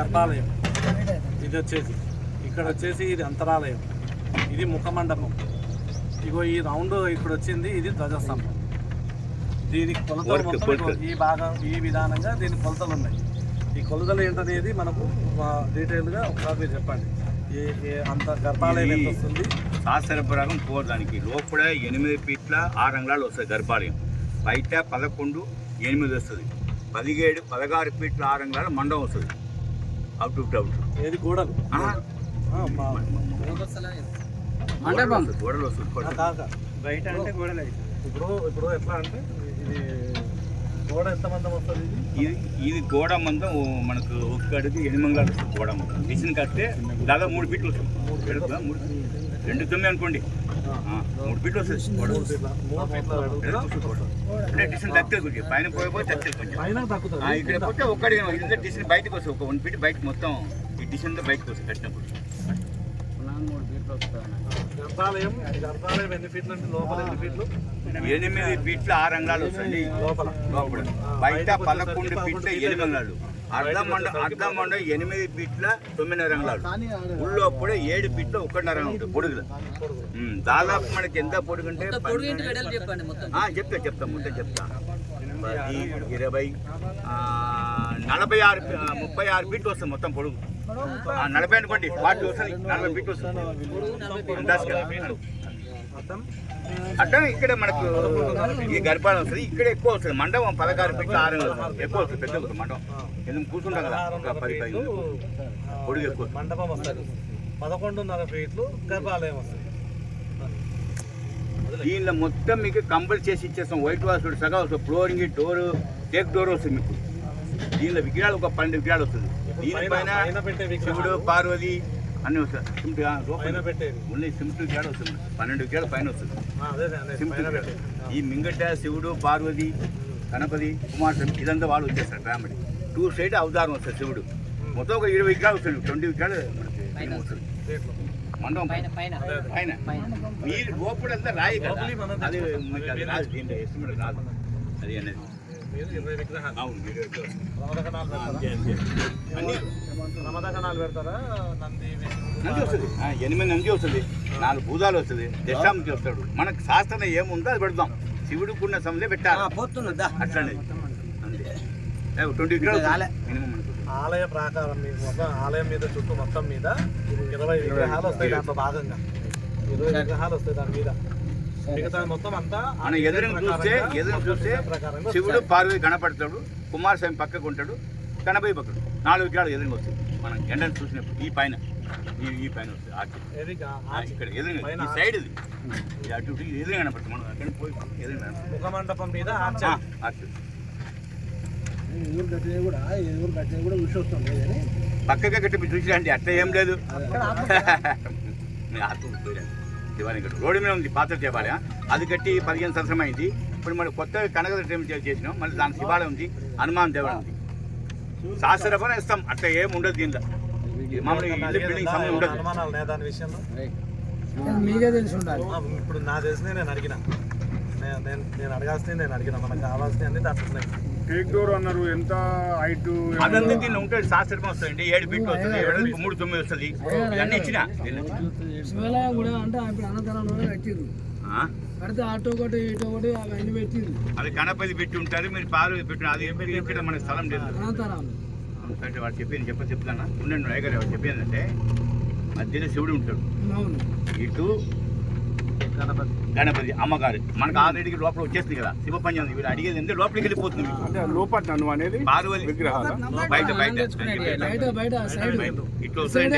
గర్భాలయం. ఇది వచ్చేసి. ఇక్కడ వచ్చేసి ఇది అంతరాలయం. ఇది ముఖ మండపం ఇగో ఈ రౌండ్ ఇక్కడ వచ్చింది ఇది ధ్వజస్తంభం. దీనికి కొలతలు ఈ భాగం ఈ విధానంగా దీనికి కొలతలు ఉన్నాయి. ఈ కొలతలు ఏంటనేది మనకు డీటెయిల్గా ఒకసారి మీరు చెప్పండి. అంత గర్భాలయం ఎంత వస్తుంది? శాస్త్రపురాగం పోదానికి లోపల ఎనిమిది ఫీట్ల ఆరు అంగుళాలు వస్తాయి గర్భాలయం. బయట పదకొండు ఎనిమిది వస్తుంది. పదిహేడు పదహారు ఫీట్ల ఆరు అంగుళాలు మండం వస్తుంది. అవుట్ టు అవుట్ ఏది గోడలు? ఆహా. ఆ, మా- మండపం గోడలు బయట అంటే గోడలు ఇప్పుడు ఇప్పుడు ఎట్లా అంటే ఇది గోడ ఎంత మందం వస్తుంది ఇది? ఇది గోడ మందం మనకు ఒక్క అడుగు ఎనిమిది గోడ మందం. మిషన్ కడితే దాదాపు మూడు ఫీట్లు వస్తుంది. మూడు ఫీట్లు మూడు రెండు తొమ్మిది అనుకోండి. ఆ, మూడు ఫీట్లు వస్తుంది. డిస్టెన్స్ తక్కువ కొంచెం. పైన పోయిపోయి తక్కువ కొంచెం. ఇక్కడ పోతే ఒక్కడి ఇది డిస్టెన్స్ బయటకు వస్తుంది. ఒక వన్ ఫీట్ బయట మొత్తం ఈ డిస్టెన్స్ బయటకు వస్తుంది కట్టినప్పుడు. ఎనిమిది ఫీట్ల ఆరు అంగుళాలు వస్తుంది లోపల. లోపల. బయట పదకొండు ఫీట్ల ఎనిమిది అంగుళాలు. అర్ధం మండ అర్ధం మండ ఎనిమిది ఫీట్ల తొమ్మిదిన్నర అంగుళాలు ఉళ్ళోప్పుడు ఏడు ఫీట్ల ఒకటిన్నర అంగుళాలు ఉంటుంది పొడుగులు. దాదాపు మనకి ఎంత పొడుగు అంటే ఆ, చెప్తా చెప్తా మొత్తం చెప్తా. పది ఇరవై ఆ, నలభై ఆరు ముప్పై ఆరు ఫీట్లు వస్తుంది మొత్తం పొడుగు. ఆ, నలభై అనుకోండి ఫార్టీ వస్తుంది నలభై ఫీట్లు వస్తుంది. అందాజుగా. అట్లా ఇక్కడ మనకు ఈ గర్భాలయం వస్తుంది. ఇక్కడ ఎక్కువ వస్తుంది. మండపం పదహారు ఫీట్ల ఆరు ఎక్కువ వస్తుంది. పెద్ద మండపం. ఎందుకు కూర్చుంటాం కదా? ఒక పది పది పొడుగు ఎక్కువ. మండపం వస్తుంది. పదకొండున్నర ఫీట్లు గర్భాలయం వస్తుంది దీనిలో మొత్తం మీకు కంపల్ చేసి ఇచ్చేస్తాం. వైట్ వాష్ సగం వస్తుంది. ఫ్లోరింగ్ డోర్ టేక్ డోర్ వస్తుంది మీకు. దీనిలో విగ్రహాలు ఒక పన్నెండు విగ్రహాలు వస్తుంది. దీనిపైన పెట్టే. శివుడు పార్వతి అన్ని వస్తాయి. సిమెంట్ ఓన్లీ సిమెంట్ విగ్రహాలు వస్తుంది. పన్నెండు విగ్రహాలు పైన వస్తుంది. ఆ, అదే అదే సిమెంట్ ఈ మింగట శివుడు పార్వతి గణపతి కుమారస్వామి ఇదంతా వాళ్ళు వచ్చేస్తారు ఫ్యామిలీ టూ సైడ్ అవతారం వస్తుంది శివుడు. మొత్తం ఒక ఇరవై విగ్రహాలు వస్తుంది. ట్వంటీ వస్తుంది. దీంట్లో. మండపం పైన. మీరు రాయి కదా. లోపలి మనం అది రాదు దీంట్లో ఎస్టిమేట్ రాదు. అది అనేది. ఎనిమిది నంది వస్తుంది. నాలుగు భూతాలు వస్తుంది. దశాంతి వస్తాడు. మనకు శాస్త్రం ఏముందో అది పెడతాం శివుడికి ఉన్న సమయంలో పెట్టాలి. అట్లనే. ట్వంటీ మినిమం ఆలయ ప్రాకారం మీద మొత్తం ఆలయం మీద చుట్టూ మొత్తం మీద ఇరవై విగ్రహాలు వస్తాయి దాంట్లో భాగంగా. ఇరవై విగ్రహాలు వస్తాయి దాని మీద. మిగతా మొత్తం అంతా మనం ఎదురుని చూస్తే ఎదురు చూస్తే శివుడు పార్వతి కనపడతాడు కుమారస్వామి పక్కకు ఉంటాడు గణపతి పక్కడు నాలుగు విగ్రహాలు ఎదురుగా వస్తాయి. మనం ఎండను చూసినప్పుడు ఈ పైన ఈ ఈ పైన వస్తుంది ఆర్చి. ఇక్కడ ఎదురుగా ఈ సైడ్ ఇది. అటు ఇటు ఎదురుగా కనపడుతుంది. మనం అక్కడ పోయి ఎదురుగా. ముఖ మండపం మీద ఆర్చ. ఆ, ఆర్చి ఊరు కట్టినవి కూడా ఊరు పక్కగా కట్టి చూసి అంటే అట్లా ఏం లేదు. ఆత్మ శివాలయం కట్టు రోడ్డు మీద ఉంది పాత్ర దేవాలయం. అది కట్టి పదిహేను సంవత్సరం అయింది. ఇప్పుడు మనం కొత్త కనక టైం చేసినాం. మళ్ళీ దాని శివాలయం ఉంది హనుమాన్ దేవాలయం ఉంది. శాస్త్రపరం ఇస్తాం. అట్లా ఏం ఉండదు దీంట్లో. మామూలుగా ఇల్లు బిల్డింగ్ సమయం ఉండదు. దాని విషయంలో? మీకే తెలిసి ఉండాలి. ఇప్పుడు నా తెలిసిందే నేను అడిగిన. నేను- నేను అడగాల్సింది నేను అడిగిన. మనకు కావాల్సినవి అన్ని దాంట్లో ఉన్నాయి. టేక్ డోర్ అన్నారు ఎంత హైట్ అదంతా దీనిలో ఉంటుంది శాస్త్రం వస్తుంది ఏడు బిట్లు వస్తుంది ఏడు మూడు తొమ్మిది వస్తుంది ఇవన్నీ ఇచ్చిన? శివాలయం కూడా అంటే ఇప్పుడు అన్నదానంలో కట్టిరు ఆ? కడితే అటు ఒకటి ఇటు ఒకటి అవన్నీ పెట్టిరు అది గణపతి పెట్టి ఉంటారు మీరు పార్వతి పెట్టి అది ఇక్కడ మన స్థలం లేదు. అనంతరాలు అంటే వాడు చెప్పింది చెప్ప చెప్తానా? ఉండండి నాయగారు వాడు చెప్పిందంటే మధ్యలో శివుడు ఉంటాడు. అవును. ఇటు గణపతి. గణపతి అమ్మగారు. మనకు ఆల్రెడీ లోపల వచ్చేస్తుంది కదా. శివ పంచం వీడు అడిగేది అంటే లోపలికి వెళ్ళిపోతుంది. అంటే లోపల నన్ను అనేది పార్వతి విగ్రహాల. బయట బయట. ఇట్లా సైడ్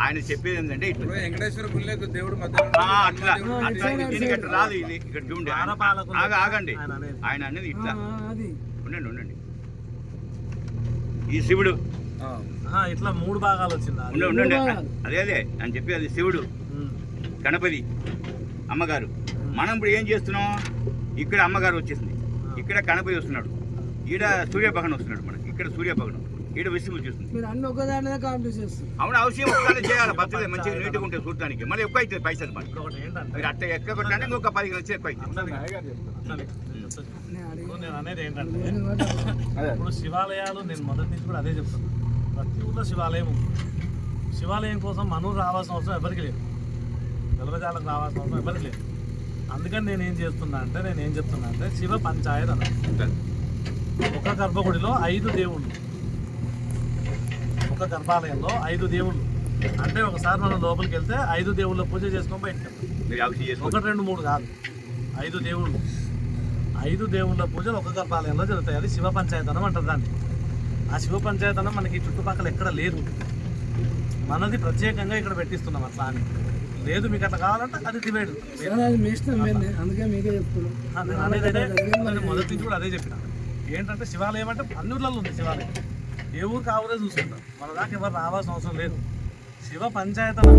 ఆయన చెప్పేది ఏంటంటే ఇట్లా. వెంకటేశ్వర గుళ్ళకు దేవుడు మధ్యలో ఆ, అట్లా. అట్లా. దీనికి అట్లా రాదు ఇది. ఇక్కడ చూడండి. ఆగ ఆగండి. ఆయన అనేది. ఇట్లా. అది. ఉండండి ఉండండి. ఈ శివుడు. ఆ, ఇట్లా మూడు భాగాలు వచ్చిందా. ఉండండి ఉండండి అదే అదే. అని చెప్పి అది శివుడు. గణపతి. అమ్మగారు మనం ఇప్పుడు ఏం చేస్తున్నాం? ఇక్కడ అమ్మగారు వచ్చేసింది. ఇక్కడ గణపతి వస్తున్నాడు. ఈడ సూర్యభగన్ వస్తున్నాడు మనకి. ఇక్కడ సూర్యభగనం ఈడ విష్ణువు చూస్తుంది. మీరు అవును అవసరం ఒకసారి చేయాలి. బతులే మంచిగా నీట్గా ఉంటే చూడటానికి. మళ్ళీ ఎక్కువ అవుతుంది పైసలు ఏంటంటే మీరు అట్ట ఎక్క కొట్టాలంటే ఇంకొక పది లక్షలు ఎక్కువ అవుతుంది. నేను ఇప్పుడు అనేది ఏంటంటే శివాలయాలు నేను మొదటి నుంచి కూడా అదే చెప్తున్నా. ప్రతి ఊర్లో శివాలయం ఉంది. శివాలయం కోసం మనూరు రావాల్సిన అవసరం ఎవరికి లేదు. వెలవజాలకు రావాల్సిన అవసరం ఎవరికి లేదు. అందుకని నేను ఏం చేస్తున్నా అంటే నేను ఏం చెప్తున్నా అంటే శివ పంచాయత్ అన్న ఒక గర్భగుడిలో ఐదు దేవుళ్ళు. ఒక గర్భాలయంలో ఐదు దేవుళ్ళు. అంటే ఒకసారి మనం లోపలికి వెళ్తే ఐదు దేవుళ్ళ పూజ చేసుకొని బయటకు ఒకటి రెండు మూడు కాదు. ఐదు దేవుళ్ళు. ఐదు దేవుళ్ళ పూజలు ఒక గర్భాలయంలో జరుగుతాయి. అది శివ పంచాయతనం అంటారు దాన్ని. ఆ శివ పంచాయతనం మనకి చుట్టుపక్కల ఎక్కడ లేదు. మనది ప్రత్యేకంగా ఇక్కడ పెట్టిస్తున్నాం అట్లా అని. లేదు మీకు అట్లా కావాలంటే అది డివైడ్. మీ ఇష్టం? అందుకే మీకే నేను మొదటి నుంచి కూడా అదే చెప్పిన. ఏంటంటే శివాలయం అంటే అన్ని ఊర్లలో ఉంది శివాలయం. ఏ ఊరికి ఆ ఊరే చూసుకుంటాం. మన దాకా ఎవరు రావాల్సిన అవసరం లేదు. శివ పంచాయతనం